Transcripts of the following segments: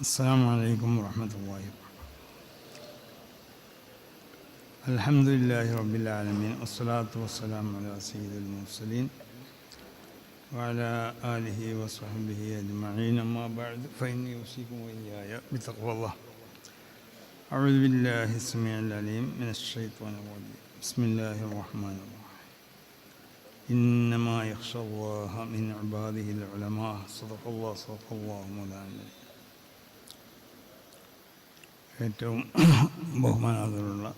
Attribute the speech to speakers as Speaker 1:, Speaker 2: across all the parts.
Speaker 1: السلام عليكم ورحمة الله وبركاته. الحمد لله رب العالمين والصلاة والسلام على سيد المرسلين وعلى آله وصحبه أجمعين. أما بعد فإني أوصيكم وإياي بتقوى الله. أعوذ بالله السميع العليم من الشيطان الرجيم. بسم الله الرحمن الرحيم. إنما يخشى الله من عباده العلماء. صدق الله صدق الله مولانا. ഏറ്റവും ബഹുമാനാദരുള്ള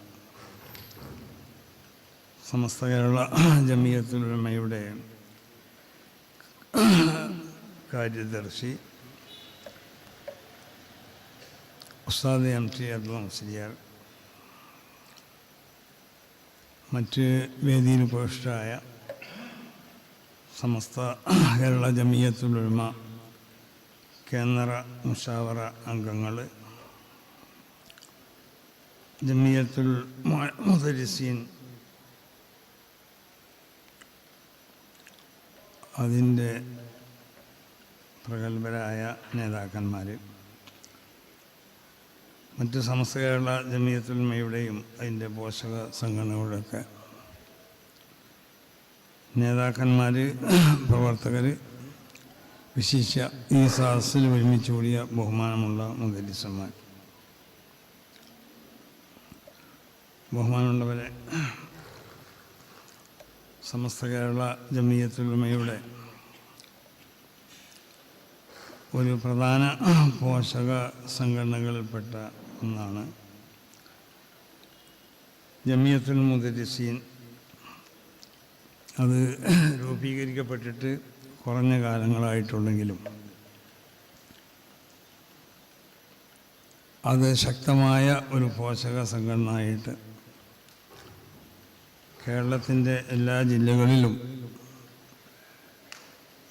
Speaker 1: സമസ്ത കേരള ജമിയത്തുലമയുടെ കാര്യദർശി ഉസ്താദ് M T Abdul Musliyar മറ്റ് വേദിയിൽ ഉപവിഷ്ടരായ സമസ്ത കേരള ജമീയത്തിലുടമ കേന്ദ്ര മുഷാവറ അംഗങ്ങൾ ജമിയത്തുൽ മുദരിസീൻ. അതിന്റെ പ്രഗത്ഭരായ നേതാക്കന്മാർ മറ്റ് സമസ്ത കേരള ജമിയത്തുൽമയുടെയും അതിന്റെ പോഷക സംഘടനകളുടെയൊക്കെ നേതാക്കന്മാർ പ്രവർത്തകർ വിശേഷ ഈ സദസ്സിൽ ഒരുമിച്ച് കൂടിയ ബഹുമാനമുള്ള മുദരിസന്മാർ ബഹുമാനമുള്ളവരെ സമസ്ത കേരള ജമീയത്തുമയുടെ ഒരു പ്രധാന പോഷക സംഘടനകളിൽപ്പെട്ട ഒന്നാണ് ജമിയത്തുൽ മുദരിസീൻ. അത് രൂപീകരിക്കപ്പെട്ടിട്ട് കുറഞ്ഞ കാലങ്ങളായിട്ടുണ്ടെങ്കിലും അത് ശക്തമായ ഒരു പോഷക സംഘടനയായിട്ട് കേരളത്തിന്റെ എല്ലാ ജില്ലകളിലും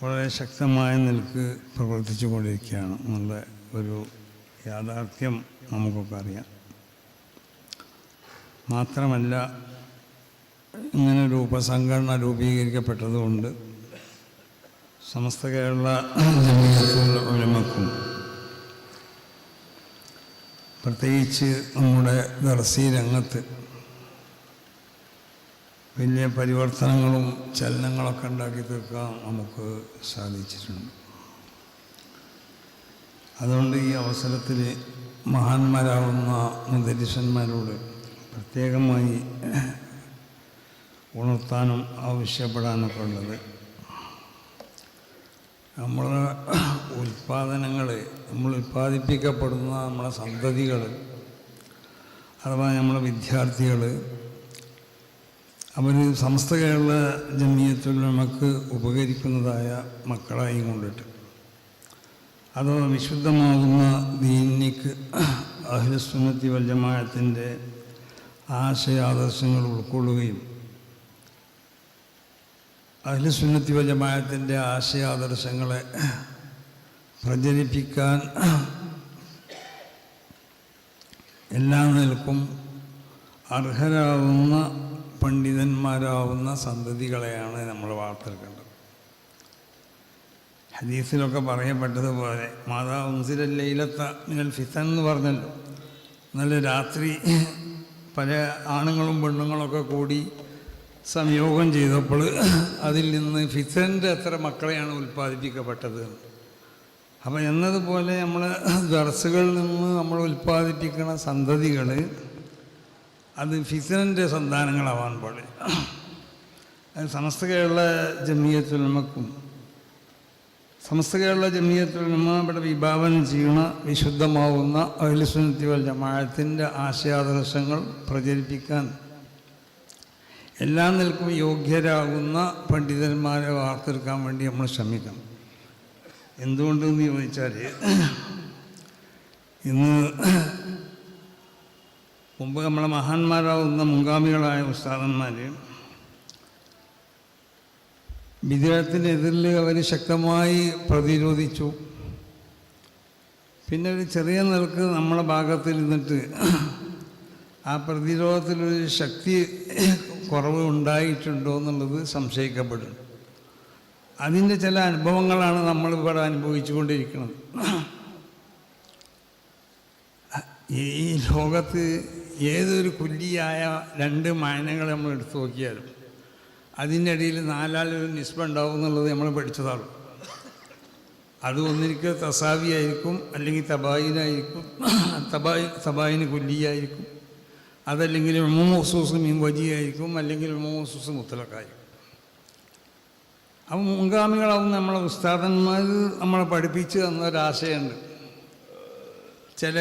Speaker 1: വളരെ ശക്തമായ നിലയ്ക്ക് പ്രവർത്തിച്ചു കൊണ്ടിരിക്കുകയാണ് എന്നുള്ള ഒരു യാഥാർത്ഥ്യം നമുക്കൊക്കെ അറിയാം. മാത്രമല്ല ഒരു ഉപസംഘടന രൂപീകരിക്കപ്പെട്ടതുകൊണ്ട് സമസ്ത കേരള ജമീയത്തുലമക്കും പ്രത്യേകിച്ച് നമ്മുടെ ദർശി രംഗത്ത് വലിയ പരിവർത്തനങ്ങളും ചലനങ്ങളൊക്കെ ഉണ്ടാക്കി തീർക്കാൻ നമുക്ക് സാധിച്ചിട്ടുണ്ട്. അതുകൊണ്ട് ഈ അവസരത്തിൽ മഹാന്മാരാവുന്ന മുദരിസന്മാരോട് പ്രത്യേകമായി ഉണർത്താനും ആവശ്യപ്പെടാനൊക്കെ ഉള്ളത്. നമ്മളെ ഉൽപ്പാദനങ്ങൾ നമ്മൾ ഉൽപ്പാദിപ്പിക്കപ്പെടുന്ന നമ്മളെ സന്തതികൾ അഥവാ നമ്മളെ വിദ്യാർത്ഥികൾ അവർ സമസ്ത കേരള ജമീയത്തിൽ നമുക്ക് ഉപകരിക്കുന്നതായ മക്കളായി കൊണ്ടിട്ട്. അത് വിശുദ്ധമാകുന്ന ദീനിക്ക് അഹിലസുന്നത്തി വല്യമായത്തിന്റെ ആശയാദർശങ്ങൾ ഉൾക്കൊള്ളുകയും അഖിലസുന്നത്തി വജമായത്തിന്റെ ആശയാദർശങ്ങളെ പ്രചരിപ്പിക്കാൻ എല്ലാ നിലക്കും അർഹരാകുന്ന പണ്ഡിതന്മാരാവുന്ന സന്തതികളെയാണ് നമ്മൾ വാർത്തെടുക്കേണ്ടത്. ഹദീസിലൊക്കെ പറയപ്പെട്ടതുപോലെ മാതാ ഉൻസിലല്ലയിലത്ത മിനൽ ഫിത്തൻ എന്ന് പറഞ്ഞല്ലോ. നല്ല രാത്രി പല ആണുങ്ങളും പെണ്ണുങ്ങളൊക്കെ കൂടി സംയോഗം ചെയ്തപ്പോൾ അതിൽ നിന്ന് ഫിത്തന്റെ എത്ര മക്കളെയാണ് ഉൽപ്പാദിപ്പിക്കപ്പെട്ടത്. അപ്പം എന്നതുപോലെ നമ്മൾ ദർസുകളിൽ നിന്ന് നമ്മൾ ഉൽപ്പാദിപ്പിക്കുന്ന സന്തതികൾ അത് ഫിസിനന്റെ സന്താനങ്ങളാവാൻ പാടില്ല. അത് സമസ്ത കേരള ജമിയത്തുലമക്കും സമസ്ത കേരള ജമിയത്തുലമ ഇവിടെ വിഭാവനം ചെയ്യുന്ന വിശുദ്ധമാവുന്ന അഹ്ലുസുന്നത്തി വൽ ജമാഅത്തിന്റെ ആശയാദർശങ്ങൾ പ്രചരിപ്പിക്കാൻ എല്ലാ നിൽക്കും യോഗ്യരാകുന്ന പണ്ഡിതന്മാരെ വാർത്തെടുക്കാൻ വേണ്ടി നമ്മൾ ശ്രമിക്കണം. എന്തുകൊണ്ടെന്ന് ചോദിച്ചാൽ ഇന്ന് മുമ്പ് നമ്മളെ മഹാന്മാരാകുന്ന മുൻഗാമികളായ ഉസ്താദന്മാർ വിദേഹത്തിനെതിരിൽ അവർ ശക്തമായി പ്രതിരോധിച്ചു. പിന്നെ ഒരു ചെറിയ നിലയ്ക്ക് നമ്മളെ ഭാഗത്തിൽ നിന്നിട്ട് ആ പ്രതിരോധത്തിലൊരു ശക്തി കുറവ് ഉണ്ടായിട്ടുണ്ടോ എന്നുള്ളത് സംശയിക്കപ്പെടും. അതിന്റെ ചില അനുഭവങ്ങളാണ് നമ്മളിവിടെ അനുഭവിച്ചു കൊണ്ടിരിക്കുന്നത് ഈ ലോകത്ത് ഏതൊരു കുല്ലിയായ രണ്ട് മായനങ്ങൾ നമ്മൾ എടുത്തു നോക്കിയാലും അതിന്റെ ഇടയിൽ നാലാളൊരു നിസ്ബ ഉണ്ടാവും എന്നുള്ളത് നമ്മൾ പഠിച്ചതാണ്. അത് ഒന്നിരിക്കൽ തസാവി ആയിരിക്കും അല്ലെങ്കിൽ തബായിനായിരിക്കും തബായി തബായിന് കുല്ലിയായിരിക്കും അതല്ലെങ്കിൽ മൊമോസൂസ് മീൻ വജിയായിരിക്കും അല്ലെങ്കിൽ മൊമോസൂസ് മുത്തലക്കായിരിക്കും അപ്പം മുൻഗാമികളാവും നമ്മളെ ഉസ്താദന്മാർ നമ്മളെ പഠിപ്പിച്ച് തന്ന ഒരാശയമുണ്ട് ചില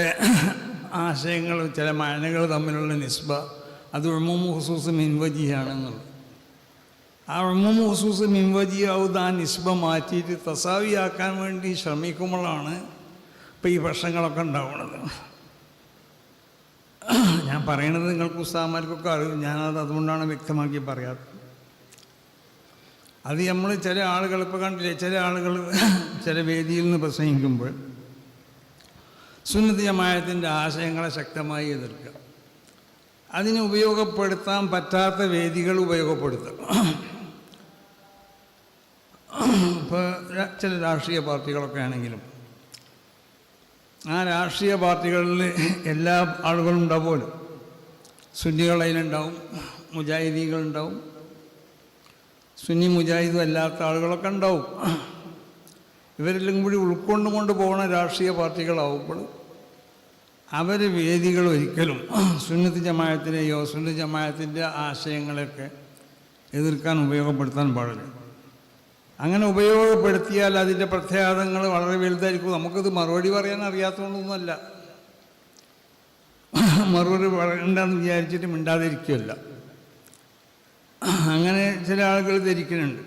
Speaker 1: ആശയങ്ങൾ ചില മാനകൾ തമ്മിലുള്ള നിസ്ബ അത് ഉമ്മു ഹുസൂസ് മിൻവജിയാണെന്നുള്ളത് ആ ഉമ്മു ഹുസൂസ് മിൻവജിയാവുന്ന ആ നിസ്ബ മാറ്റിയിട്ട് തസാവിയാക്കാൻ വേണ്ടി ശ്രമിക്കുമ്പോഴാണ് ഇപ്പം ഈ പ്രശ്നങ്ങളൊക്കെ ഉണ്ടാവുന്നത്. ഞാൻ പറയണത് നിങ്ങൾക്ക് ഉസ്താമാർക്കൊക്കെ അറിയും. ഞാനത് അതുകൊണ്ടാണ് വ്യക്തമാക്കി പറയാത്തത്. അത് നമ്മൾ ചില ആളുകൾ ഇപ്പോൾ കണ്ടില്ലേ ചില ആളുകൾ ചില വേദിയിൽ നിന്ന് പ്രസംഗിക്കുമ്പോൾ സുന്നതി ജമായത്തിന്റെ ആശയങ്ങളെ ശക്തമായി എതിർക്കുക. അതിന് ഉപയോഗപ്പെടുത്താൻ പറ്റാത്ത വേദികൾ ഉപയോഗപ്പെടുത്തുക. ഇപ്പോൾ ചില രാഷ്ട്രീയ പാർട്ടികളൊക്കെ ആണെങ്കിലും ആ രാഷ്ട്രീയ പാർട്ടികളിൽ എല്ലാ ആളുകളും ഉണ്ടാവുമല്ലോ. സുന്നികൾ അതിലുണ്ടാവും മുജാഹിദികളുണ്ടാവും സുന്നി മുജാഹിദും അല്ലാത്ത ആളുകളൊക്കെ ഉണ്ടാവും. ഇവരെല്ലാം കൂടി ഉൾക്കൊണ്ടുകൊണ്ട് പോകുന്ന രാഷ്ട്രീയ പാർട്ടികളാവുമ്പോൾ അവർ വേദികൾ ഒരിക്കലും സുന്നത്ത് ജമായത്തിനെയോ സുന്നത്ത് ജമായത്തിന്റെ ആശയങ്ങളെയൊക്കെ എതിർക്കാൻ ഉപയോഗപ്പെടുത്താൻ പാടില്ല. അങ്ങനെ ഉപയോഗപ്പെടുത്തിയാൽ അതിന്റെ പ്രത്യാഘാതങ്ങൾ വളരെ വലുതായിരിക്കും. നമുക്കത് മറുപടി പറയാൻ അറിയാത്തതുകൊണ്ടൊന്നുമല്ല മറുപടി പറയണ്ടെന്ന് വിചാരിച്ചിട്ട് മിണ്ടാതിരിക്കുകയല്ല. അങ്ങനെ ചില ആളുകൾ ധരിക്കുന്നുണ്ട്.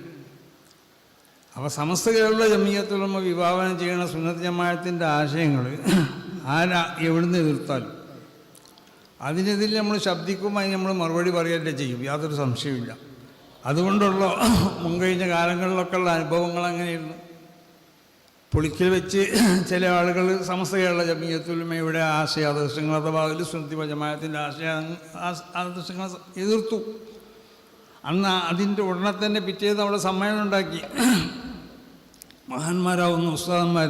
Speaker 1: അപ്പോൾ സമസ്ത കേരള ജമീയത്തുലമ വിഭാവനം ചെയ്യുന്ന സുന്നത്ത് ജമായത്തിന്റെ ആശയങ്ങൾ ആരാ എവിടുന്ന് എതിർത്താലും. അതിനെതിരെ നമ്മൾ ശബ്ദിക്കുമായി നമ്മൾ മറുപടി പറയുകയല്ലേ ചെയ്യും. യാതൊരു സംശയമില്ല അതുകൊണ്ടുള്ള മുൻകഴിഞ്ഞ കാലങ്ങളിലൊക്കെ ഉള്ള അനുഭവങ്ങൾ അങ്ങനെയായിരുന്നു. പുളിക്കൽ വെച്ച് ചില ആളുകൾ സമസ്ത കേരള ജമീയത്തുലമയുടെ ആശയ ആദർശങ്ങൾ അഥവാ അതിൽ സുന്നത്തി ജമായത്തിന്റെ ആശയ ആദർശങ്ങൾ എതിർത്തു. അന്ന് അതിന്റെ ഉടനെ തന്നെ പിറ്റേന്ന് അവിടെ സമ്മേളനം ഉണ്ടാക്കി. മഹാന്മാരാവുന്ന ഉസ്താദന്മാർ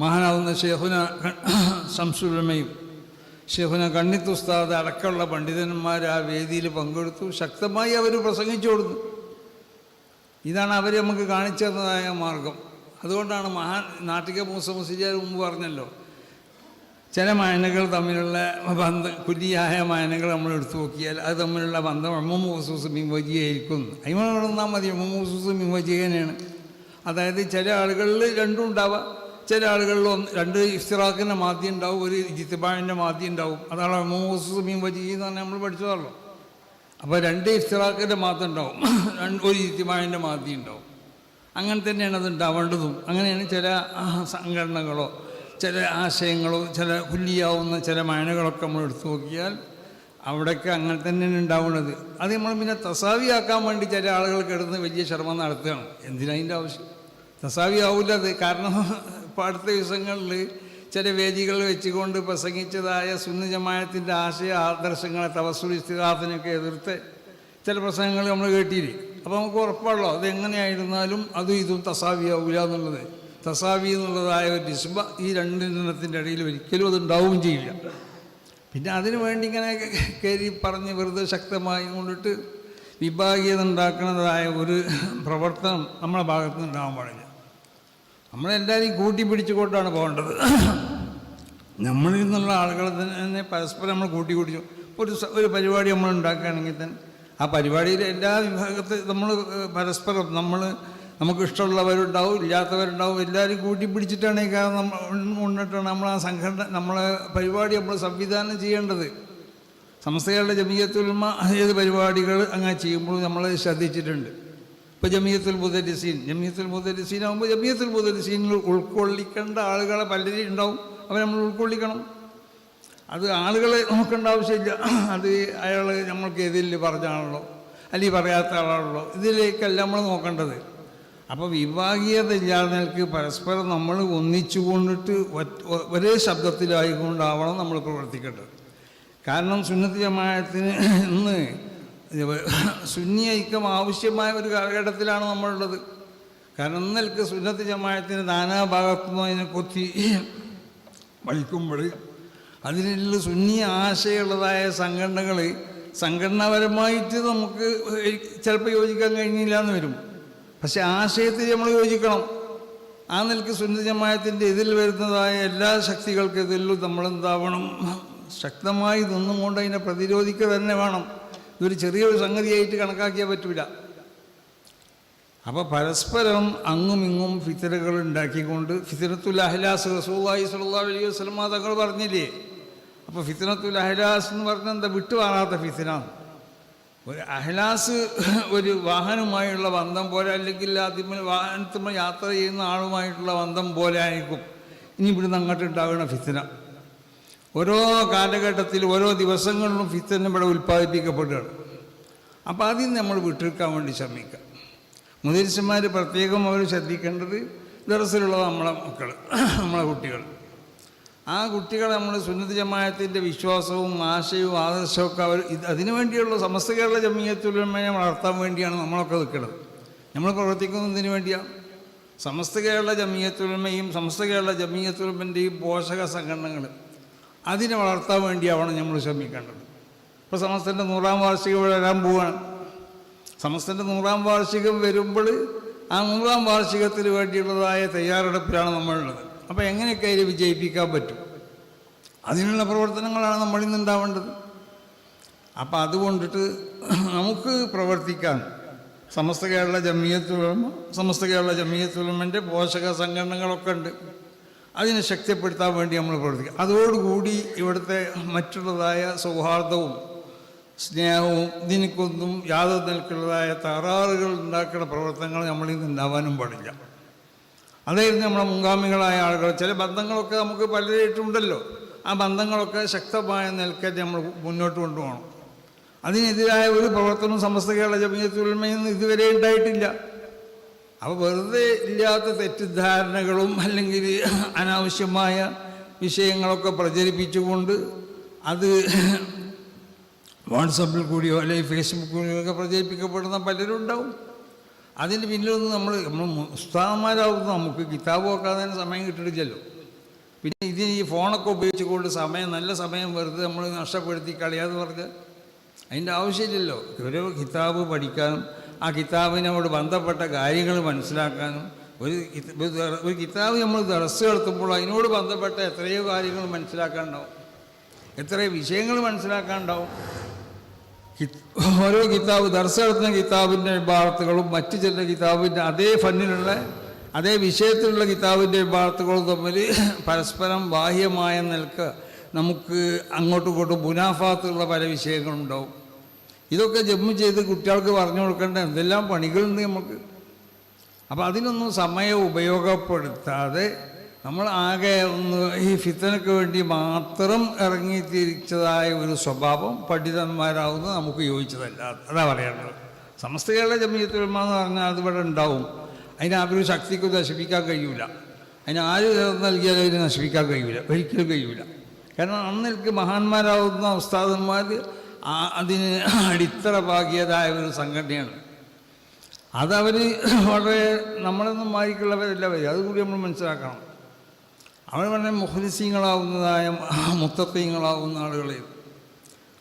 Speaker 1: മഹാനാവുന്ന ഷെഹുന സംസുലമയും ഷെഹുന കണ്ണിത്ത് ഉസ്താദ് അടക്കമുള്ള പണ്ഡിതന്മാർ ആ വേദിയിൽ പങ്കെടുത്തു. ശക്തമായി അവർ പ്രസംഗിച്ചു കൊടുത്തു. ഇതാണ് അവർ നമുക്ക് കാണിച്ചു തന്നതായ മാർഗം. അതുകൊണ്ടാണ് മഹാൻ നാട്ടിക മൂസ മുസിജാർ മുമ്പ് പറഞ്ഞല്ലോ ചില മായനകൾ തമ്മിലുള്ള ബന്ധം കുല്ലിയായ മായനകൾ നമ്മൾ എടുത്തു നോക്കിയാൽ അത് തമ്മിലുള്ള ബന്ധം അമ്മൂസൂസ് മിംവജിയായിരിക്കും അതിന് നടന്നാൽ മതി അമ്മൂസൂസ് മിംവജിയനെയാണ് അതായത് ചില ആളുകളിൽ രണ്ടും ഉണ്ടാവുക ചില ആളുകളിൽ ഒന്ന് രണ്ട് ഇഫ്തിറാഖിന്റെ മാധ്യം ഉണ്ടാവും ഒരു ജിത്തിബാഴിന്റെ മാധ്യം ഉണ്ടാവും. അതാണ് അമ്മൂസൂസ് മിംവജി എന്ന് പറഞ്ഞാൽ നമ്മൾ പഠിച്ചതല്ലോ. അപ്പോൾ രണ്ട് ഇഫ്തിറാഖിന്റെ മാധ്യം ഉണ്ടാവും. ഒരു ജിത്തിബാഴിന്റെ മാധ്യം ഉണ്ടാവും. അങ്ങനെ തന്നെയാണ് അത് ഉണ്ടാവേണ്ടതും. അങ്ങനെയാണ് ചില സംഘടനകളോ ചില ആശയങ്ങളോ ചില കുല്ലിയാവുന്ന ചില മായനകളൊക്കെ നമ്മൾ എടുത്തു നോക്കിയാൽ അവിടെയൊക്കെ അങ്ങനെ തന്നെയാണ് ഉണ്ടാവുന്നത്. അത് നമ്മൾ പിന്നെ തസാവിയാക്കാൻ വേണ്ടി ചില ആളുകൾ കിടന്ന് വലിയ ശ്രമം നടത്തുകയാണ്. എന്തിനതിന്റെ ആവശ്യം? തസാവി ആവില്ല അത്. കാരണം അടുത്ത ദിവസങ്ങളിൽ ചില വേദികൾ വെച്ചുകൊണ്ട് പ്രസംഗിച്ചതായ സുന്ന ജമായത്തിന്റെ ആശയ ആദർശങ്ങളെ തവസുൽ ഇസ്തിഹാസനൊക്കെ എതിർത്ത് ചില പ്രസംഗങ്ങൾ നമ്മൾ കേട്ടില്ലേ അപ്പോൾ നമുക്ക് ഉറപ്പാണല്ലോ അത് എങ്ങനെയായിരുന്നാലും അതും ഇതും തസാവിയാവില്ല എന്നുള്ളത്. തസാവി എന്നുള്ളതായ ഒരു നിസ്ബ ഈ രണ്ടെണ്ണത്തിന്റെ ഇടയിൽ ഒരിക്കലും അതുണ്ടാവുകയും ചെയ്യില്ല. പിന്നെ അതിനു വേണ്ടി ഇങ്ങനെ കയറി പറഞ്ഞ് വെറുതെ ശക്തമായി കൊണ്ടിട്ട് വിഭാഗീയത ഉണ്ടാക്കുന്നതായ ഒരു പ്രവർത്തനം നമ്മളെ ഭാഗത്ത് ഉണ്ടാവാൻ പാടില്ല. നമ്മളെല്ലാവരെയും കൂട്ടിപ്പിടിച്ചുകൊണ്ടാണ് പോകേണ്ടത്. നമ്മളിൽ നിന്നുള്ള ആളുകളെ തന്നെ പരസ്പരം നമ്മൾ കൂട്ടി കൂട്ടി ഒരു ഒരു പരിപാടി നമ്മൾ ഉണ്ടാക്കുകയാണെങ്കിൽ തന്നെ ആ പരിപാടിയിൽ എല്ലാ വിഭാഗത്തെ നമ്മൾ പരസ്പരം നമ്മൾ നമുക്ക് ഇഷ്ടമുള്ളവരുണ്ടാവും ഇല്ലാത്തവരുണ്ടാവും എല്ലാവരും കൂട്ടിപ്പിടിച്ചിട്ടാണ് ഈ കാരണം മുന്നിട്ടാണ് നമ്മൾ ആ സംഘടന നമ്മളെ പരിപാടി നമ്മൾ സംവിധാനം ചെയ്യേണ്ടത്. സംസ്ഥകളുടെ ജമീയത്തുൽമ ഏത് പരിപാടികൾ അങ്ങനെ ചെയ്യുമ്പോൾ നമ്മൾ ശ്രദ്ധിച്ചിട്ടുണ്ട്. ഇപ്പോൾ ജമീയത്തുൽ മുദരിസീൻ ജമീയത്തുൽ മുദരിസീൻ ആകുമ്പോൾ ജമീയത്തുൽ മുദരിസീനിൽ ഉൾക്കൊള്ളിക്കേണ്ട ആളുകളെ പലരും ഉണ്ടാവും. അവരെ നമ്മൾ ഉൾക്കൊള്ളിക്കണം. അത് ആളുകളെ നോക്കേണ്ട ആവശ്യമില്ല. അത് അയാൾ നമ്മൾക്ക് എതിരിൽ പറഞ്ഞാണല്ലോ അല്ലെങ്കിൽ പറയാത്ത ആളാണല്ലോ. ഇതിലേക്കല്ല നമ്മൾ നോക്കേണ്ടത്. അപ്പോൾ വിഭാഗീയത ഇല്ലാതെ പരസ്പരം നമ്മൾ ഒന്നിച്ചു കൊണ്ടിട്ട് ഒരേ ശബ്ദത്തിലായിക്കൊണ്ടാവണം നമ്മൾ പ്രവർത്തിക്കേണ്ടത്. കാരണം സുന്നത്തി ജമായത്തിന് ഇന്ന് സുന്നി ഐക്യം ആവശ്യമായ ഒരു കാലഘട്ടത്തിലാണ് നമ്മളുള്ളത്. കാരണം ഇന്നൽക്ക് സുന്നത്ത് ജമാഅത്തിന് നാനാഭാഗത്തുനിന്നും അതിനെ കൊത്തി വലിക്കുമ്പോൾ അതിനുള്ള സുന്നി ആശയമുള്ളതായ സംഘടനകൾ സംഘടനാപരമായിട്ട് നമുക്ക് ചിലപ്പോൾ യോജിക്കാൻ കഴിഞ്ഞില്ല എന്ന് വരും. പക്ഷെ ആശയത്തിൽ നമ്മൾ യോജിക്കണം. ആ നിലയ്ക്ക് സുന്നി ജമായത്തിന്റെ ഇതിൽ വരുന്നതായ എല്ലാ ശക്തികൾക്കെതിലും നമ്മൾ എന്താവണം ശക്തമായി നിന്നുകൊണ്ട് അതിനെ പ്രതിരോധിക്കുക തന്നെ വേണം. ഇതൊരു ചെറിയൊരു സംഗതിയായിട്ട് കണക്കാക്കിയാൽ പറ്റില്ല അപ്പോൾ പരസ്പരം അങ്ങും ഇങ്ങും ഫിത്തരകൾ ഉണ്ടാക്കിക്കൊണ്ട് ഫിത്തനത്തുൽ അഹ്ലാസ് റസൂലായി സല്ലാ അലൈഹി വസ്ലമ തങ്ങൾ പറഞ്ഞില്ലേ? അപ്പോൾ ഫിത്തനത്തുൽ അഹ്ലാസ് എന്ന് പറഞ്ഞാൽ എന്താ? വിട്ടുമാറാത്ത ഫിത്തന ഒരു അഹ്ലാസ് ഒരു വാഹനവുമായുള്ള ബന്ധം പോലെ അല്ലെങ്കിൽ അതിന്മേൽ വാഹനത്തിൽ യാത്ര ചെയ്യുന്ന ആളുമായിട്ടുള്ള ബന്ധം പോലെ ആയിരിക്കും. ഇനി ഇവിടുന്ന് അങ്ങോട്ട് ഉണ്ടാകുന്ന ഫിത്തന ഓരോ കാലഘട്ടത്തിൽ ഓരോ ദിവസങ്ങളിലും ഫിത്തന ഇവിടെ ഉൽപ്പാദിപ്പിക്കപ്പെടുകയാണ്. അപ്പോൾ അതിൽ നമ്മൾ വിട്ടിരിക്കാൻ വേണ്ടി ശ്രമിക്കുക. മുതിർച്ചന്മാർ പ്രത്യേകം അവർ ശ്രദ്ധിക്കേണ്ടത് ദറസിലുള്ള നമ്മളെ മക്കൾ നമ്മളെ കുട്ടികൾ ആ കുട്ടികളെ നമ്മൾ സുന്നത്ത് ജമായത്തിന്റെ വിശ്വാസവും ആശയവും ആദർശവും ഒക്കെ അവർ അതിനു വേണ്ടിയുള്ള സമസ്ത കേരള ജമീയത്തുലമയെ വളർത്താൻ വേണ്ടിയാണ് നമ്മളൊക്കെ നിൽക്കുന്നത്. നമ്മൾ പ്രവർത്തിക്കുന്നതിന് വേണ്ടിയാണ് സമസ്ത കേരള ജമീയത്തുലമയും സമസ്ത കേരള ജമീയത്തുലമന്റെയും പോഷക സംഘടനകൾ അതിനെ വളർത്താൻ വേണ്ടിയാവണം നമ്മൾ ശ്രമിക്കേണ്ടത്. ഇപ്പോൾ സമസ്തന്റെ നൂറാം വാർഷികം വരാൻ പോവുകയാണ് സമസ്തന്റെ നൂറാം വാർഷികം വരുമ്പോൾ ആ നൂറാം വാർഷികത്തിന് വേണ്ടിയുള്ളതായ തയ്യാറെടുപ്പിലാണ് നമ്മളുള്ളത്. അപ്പോൾ എങ്ങനെയൊക്കെ അതിൽ വിജയിപ്പിക്കാൻ പറ്റും? അതിനുള്ള പ്രവർത്തനങ്ങളാണ് നമ്മളിൽ നിന്നുണ്ടാവേണ്ടത് അപ്പം അതുകൊണ്ടിട്ട് നമുക്ക് പ്രവർത്തിക്കാൻ സമസ്ത കേരള ജമിയത്തുലമ സമസ്ത കേരള ജമിയത്തുലമന്റെ പോഷക സംഘടനകളൊക്കെ ഉണ്ട്. അതിനെ ശക്തിപ്പെടുത്താൻ വേണ്ടി നമ്മൾ പ്രവർത്തിക്കുക അതോടുകൂടി ഇവിടുത്തെ മറ്റുള്ളതായ സൗഹാർദ്ദവും സ്നേഹവും ഇതിനൊക്കൊന്നും യാതൊരു നിൽക്കുന്നതായ തകരാറുകൾ ഉണ്ടാക്കുന്ന പ്രവർത്തനങ്ങൾ നമ്മളിൽ നിന്ന് ഉണ്ടാവാനും പാടില്ല. അതായിരുന്നു നമ്മുടെ മുൻഗാമികളായ ആളുകൾ. ചില ബന്ധങ്ങളൊക്കെ നമുക്ക് പലരായിട്ടുണ്ടല്ലോ ആ ബന്ധങ്ങളൊക്കെ ശക്തമായ നിൽക്കാൻ നമ്മൾ മുന്നോട്ട് കൊണ്ടുപോകണം. അതിനെതിരായ ഒരു പ്രവർത്തനവും സമസ്ത കേരള ജമീയത്തുൽമയിൽ നിന്ന് ഇതുവരെ ഉണ്ടായിട്ടില്ല. അപ്പോൾ വെറുതെ ഇല്ലാത്ത തെറ്റിദ്ധാരണകളും അല്ലെങ്കിൽ അനാവശ്യമായ വിഷയങ്ങളൊക്കെ പ്രചരിപ്പിച്ചുകൊണ്ട് അത് വാട്സപ്പിൽ കൂടിയോ അല്ലെങ്കിൽ ഫേസ്ബുക്ക് കൂടിയോ ഒക്കെ പ്രചരിപ്പിക്കപ്പെടുന്ന പലരും ഉണ്ടാവും. അതിന് പിന്നിലൊന്നും നമ്മൾ നമ്മൾ ഉസ്താദന്മാരാവുന്ന നമുക്ക് കിതാബ് നോക്കാതെ തന്നെ സമയം കിട്ടിയിട്ടില്ലല്ലോ പിന്നെ ഇതിന് ഈ ഫോണൊക്കെ ഉപയോഗിച്ചുകൊണ്ട് സമയം നല്ല സമയം വെറുതെ നമ്മൾ നഷ്ടപ്പെടുത്തി കളയാന്ന് പറഞ്ഞ് അതിന്റെ ആവശ്യമില്ലല്ലോ. ഒരു കിതാബ് പഠിക്കാനും ആ കിതാബിനോട് ബന്ധപ്പെട്ട കാര്യങ്ങൾ മനസ്സിലാക്കാനും ഒരു ഒരു കിതാബ് നമ്മൾ ദറസ് നടത്തുമ്പോൾ അതിനോട് ബന്ധപ്പെട്ട എത്രയോ കാര്യങ്ങൾ മനസ്സിലാക്കാനുണ്ടാവും. എത്രയോ വിഷയങ്ങൾ മനസ്സിലാക്കാനുണ്ടാവും. ഓരോ കിതാബ് ദർശ കിതാബിന്റെ വിഭാഗത്തുകളും മറ്റു ചില കിതാബിന്റെ അതേ ഫണ്ണിലുള്ള അതേ വിഷയത്തിലുള്ള കിതാബിന്റെ വിഭാഗത്തുകളും തമ്മിൽ പരസ്പരം ബാഹ്യമായ നിൽക്ക് നമുക്ക് അങ്ങോട്ടും ഇങ്ങോട്ടും മുനാഫാത്തുള്ള പല വിഷയങ്ങളുണ്ടാവും. ഇതൊക്കെ ജമ്മു ചെയ്ത് കുട്ടികൾക്ക് പറഞ്ഞു കൊടുക്കേണ്ട എന്തെല്ലാം പണികളുണ്ട് നമുക്ക്? അപ്പോൾ അതിനൊന്നും സമയം ഉപയോഗപ്പെടുത്താതെ നമ്മൾ ആകെ ഒന്ന് ഈ ഫിത്തനക്ക് വേണ്ടി മാത്രം ഇറങ്ങി തിരിച്ചതായ ഒരു സ്വഭാവം പണ്ഡിതന്മാരാവുന്നത് നമുക്ക് യോജിച്ചതല്ല. അതാ പറയേണ്ടത്. സമസ്ത കേരള ജമീയത്തുലമ എന്ന് പറഞ്ഞാൽ അത് ഇവിടെ ഉണ്ടാവും. അതിന് ആ ഒരു ശക്തിക്ക് നശിപ്പിക്കാൻ കഴിയില്ല അതിന് ആര് നൽകിയാലും അതിന് നശിപ്പിക്കാൻ കഴിയില്ല ഒരിക്കലും കഴിയില്ല കാരണം അന്നെനിക്ക് മഹാന്മാരാവുന്ന ഉസ്താദന്മാർ അതിന് അടിത്തറ പാകിയതായ ഒരു സംഘടനയാണ്. അതവർ വളരെ നമ്മളൊന്നും മാറിക്കുള്ളവരല്ല വരും അതുകൂടി നമ്മൾ മനസ്സിലാക്കണം. അവർ പറഞ്ഞ മുഹലിസീങ്ങളാവുന്നതായ മുത്തത്തീങ്ങളാവുന്ന ആളുകളെ.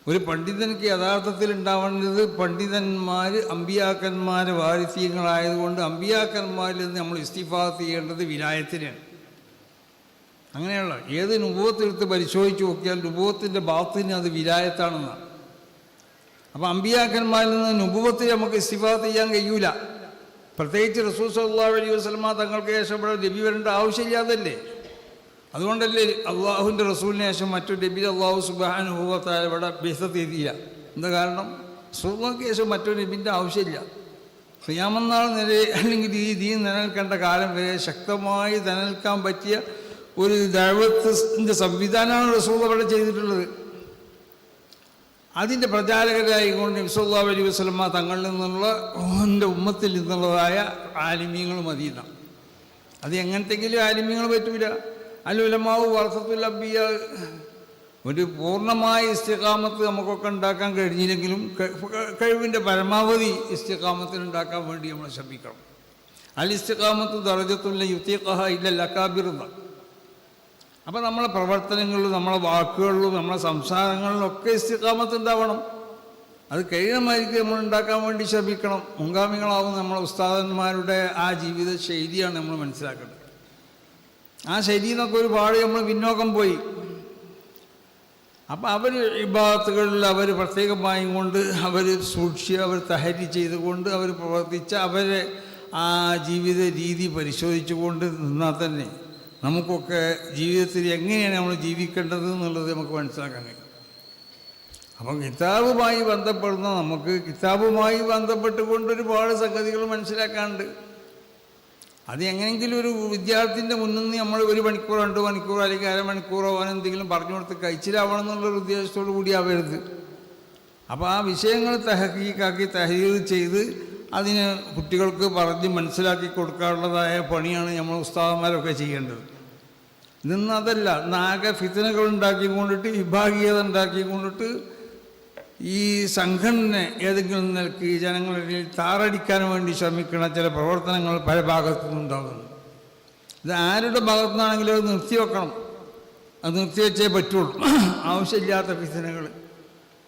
Speaker 1: ഒരു പണ്ഡിതനിക്ക് യഥാർത്ഥത്തിൽ ഉണ്ടാവേണ്ടത് പണ്ഡിതന്മാർ അമ്പിയാക്കന്മാർ വാരിസ്യങ്ങളായതുകൊണ്ട് അമ്പിയാക്കന്മാരിൽ നിന്ന് നമ്മൾ ഇസ്തിഫാത്ത് ചെയ്യേണ്ടത് വിലായത്തിനാണ് അങ്ങനെയുള്ള ഏത് നുഭവത്തെടുത്ത് പരിശോധിച്ച് നോക്കിയാൽ നുഭവത്തിന്റെ ബാത്തിന് അത് വിലായത്താണെന്നാണ് അപ്പോൾ അമ്പിയാക്കന്മാരിൽ നിന്ന് നുപുവത്തിൽ നമുക്ക് ഇസ്തിഫാത്ത് ചെയ്യാൻ കഴിയൂല. പ്രത്യേകിച്ച് റസൂസ് അള്ളാഹ് അലൈഹി വസ്ലമ തങ്ങൾക്ക് ശേഷം ഇവിടെ ലഭ്യ വരേണ്ട ആവശ്യമില്ലാതല്ലേ അതുകൊണ്ടല്ലേ അള്ളാഹുവിന്റെ റസൂലിന് ശേഷം മറ്റൊരു നബി അള്ളാഹു സുബാനുഭവത്തായ ഇവിടെ ബിസത്ത് എഴുതിയില്ല. എന്താ കാരണം? റസൂലിന് ശേഷം മറ്റൊരു നബിന്റെ ആവശ്യമില്ല. ക്രിയാമെന്നാൾ നില അല്ലെങ്കിൽ ഈ ദീൻ നിലനിൽക്കേണ്ട കാലം വരെ ശക്തമായി നിലനിൽക്കാൻ പറ്റിയ ഒരു ദൈവത്തിന്റെ സംവിധാനമാണ് റസൂൽ അവിടെ ചെയ്തിട്ടുള്ളത്. അതിന്റെ പ്രചാരകരായിക്കൊണ്ട് നബ്സല്ലാ അലി വസ്ലമ തങ്ങളിൽ നിന്നുള്ള എന്റെ ഉമ്മത്തിൽ നിന്നുള്ളതായ ആലിമ്യങ്ങൾ മദീന അത് എങ്ങനത്തെങ്കിലും ആലിമ്യങ്ങൾ പറ്റൂല. അല്ലുലമാവ് വർഷത്തിൽ അബിയ ഒരു പൂർണമായ ഇസ്തിഖാമത്ത് നമുക്കൊക്കെ ഉണ്ടാക്കാൻ കഴിഞ്ഞില്ലെങ്കിലും കഴിവിന്റെ പരമാവധി ഇസ്തികാമത്തിന് ഉണ്ടാക്കാൻ വേണ്ടി നമ്മൾ ശ്രമിക്കണം. അൽ ഇസ്തിഖാമത്ത് ദറജത്തുള്ള യുത്തിഖഹ ഇല്ല ലക്കാബിറുന്ന അപ്പം നമ്മളെ പ്രവർത്തനങ്ങളിലും നമ്മളെ വാക്കുകളിലും നമ്മളെ സംസാരങ്ങളിലും ഒക്കെ ഇസ്തികാമത്ത് ഉണ്ടാവണം. അത് കഴിയണമായിരിക്കും നമ്മൾ ഉണ്ടാക്കാൻ വേണ്ടി ശ്രമിക്കണം. മുൻഗാമികളാവും നമ്മളെ ഉസ്താദന്മാരുടെ ആ ജീവിത ശൈലിയാണ് നമ്മൾ മനസ്സിലാക്കേണ്ടത്. ആ ഒരു ഒരുപാട് നമ്മൾ പിന്നോക്കം പോയി. അപ്പം അവർ വിഭാഗത്തുകളിൽ അവർ പ്രത്യേകമായും കൊണ്ട് അവർ സൂക്ഷിച്ച് അവർ തഹരി ചെയ്തുകൊണ്ട് അവർ പ്രവർത്തിച്ച് അവരെ ആ ജീവിത രീതി പരിശോധിച്ചുകൊണ്ട് നിന്നാൽ തന്നെ നമുക്കൊക്കെ ജീവിതത്തിൽ എങ്ങനെയാണ് നമ്മൾ ജീവിക്കേണ്ടത് എന്നുള്ളത് നമുക്ക് മനസ്സിലാക്കാൻ കഴിയും. അപ്പം കിതാബുമായി ബന്ധപ്പെടുന്ന നമുക്ക് കിതാബുമായി ബന്ധപ്പെട്ടുകൊണ്ട് ഒരുപാട് സംഗതികൾ മനസ്സിലാക്കാനുണ്ട്. അത് എങ്ങനെയെങ്കിലും ഒരു വിദ്യാർത്ഥിന്റെ മുന്നിൽ നിന്ന് നമ്മൾ ഒരു മണിക്കൂർ രണ്ട് മണിക്കൂറോ അല്ലെങ്കിൽ അരമണിക്കൂറോ അവൻ എന്തെങ്കിലും പറഞ്ഞു കൊടുത്ത് കഴിച്ചിലാവണം എന്നുള്ളൊരു ഉദ്ദേശത്തോടു കൂടി ആവരുത് അപ്പോൾ ആ വിഷയങ്ങൾ തഹക്കീക്കാക്കി തഹരീർ ചെയ്ത് അതിന് കുട്ടികൾക്ക് പറഞ്ഞ് മനസ്സിലാക്കി കൊടുക്കാനുള്ളതായ പണിയാണ് നമ്മൾ ഉസ്താദന്മാരൊക്കെ ചെയ്യേണ്ടത്. നിന്നതല്ല നാഗ ഫിത്തനകൾ ഉണ്ടാക്കി കൊണ്ടിട്ട് വിഭാഗീയത ഉണ്ടാക്കിക്കൊണ്ടിട്ട് ഈ സംഘടന ഏതെങ്കിലും നിലയ്ക്ക് ഈ ജനങ്ങളിൽ താറടിക്കാൻ വേണ്ടി ശ്രമിക്കുന്ന ചില പ്രവർത്തനങ്ങൾ പല ഭാഗത്തു നിന്നുണ്ടാകുന്നു ഇത് ആരുടെ ഭാഗത്തു നിന്നാണെങ്കിലും അത് നിർത്തിവെക്കണം അത് നിർത്തിവെച്ചേ പറ്റുള്ളൂ. ആവശ്യമില്ലാത്ത ഫിത്തനകൾ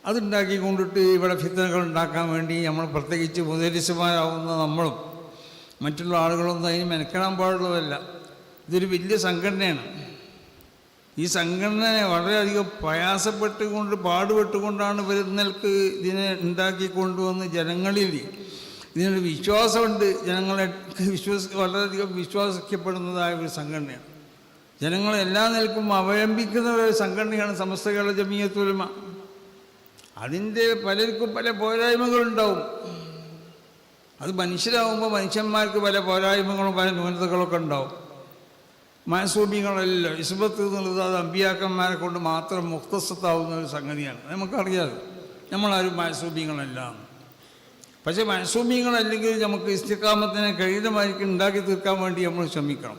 Speaker 1: അതുണ്ടാക്കിക്കൊണ്ടിട്ട് ഇവിടെ ഫിത്തനകൾ ഉണ്ടാക്കാൻ വേണ്ടി നമ്മൾ പ്രത്യേകിച്ച് മുതലിസുമാരാവുന്ന നമ്മളും മറ്റുള്ള ആളുകളൊന്നും അതിന് മെനക്കെടാൻ പാടുള്ളതല്ല. ഇതൊരു വലിയ സംഘടനയാണ്. ഈ സംഘടനയെ വളരെയധികം പ്രയാസപ്പെട്ടുകൊണ്ട് പാടുപെട്ടുകൊണ്ടാണ് ഇവർ ഇന്നൽക്ക് ഇതിനെ ഉണ്ടാക്കി കൊണ്ടുവന്ന് ജനങ്ങളിൽ ഇതിനൊരു വിശ്വാസമുണ്ട്. ജനങ്ങളെ വിശ്വസ വളരെയധികം വിശ്വാസിക്കപ്പെടുന്നതായ ഒരു സംഘടനയാണ്. ജനങ്ങളെ എല്ലാ നിലക്കും അവലംബിക്കുന്ന ഒരു സംഘടനയാണ് സമസ്ത കേരള ജമീയത്തുലമ അതിന്റെ പലർക്കും പല പോരായ്മകളുണ്ടാവും. അത് മനുഷ്യരാകുമ്പോൾ മനുഷ്യന്മാർക്ക് പല പോരായ്മകളും പല ന്യൂനതകളൊക്കെ ഉണ്ടാവും. മാസൂബികളല്ലോ ഇസ്ബത്ത് എന്നുള്ളത് അത് അമ്പിയാക്കന്മാരെ കൊണ്ട് മാത്രം മുക്തസ്വത്താവുന്ന ഒരു സംഗതിയാണ്. നമുക്കറിയാം നമ്മളാരും മാസൂബികളല്ല പക്ഷേ മാസൂബികളല്ലെങ്കിൽ നമുക്ക് ഇസ്തിക്കാമത്തിനെ കഴിയുന്നമായിരിക്കും ഉണ്ടാക്കി തീർക്കാൻ വേണ്ടി നമ്മൾ ശ്രമിക്കണം.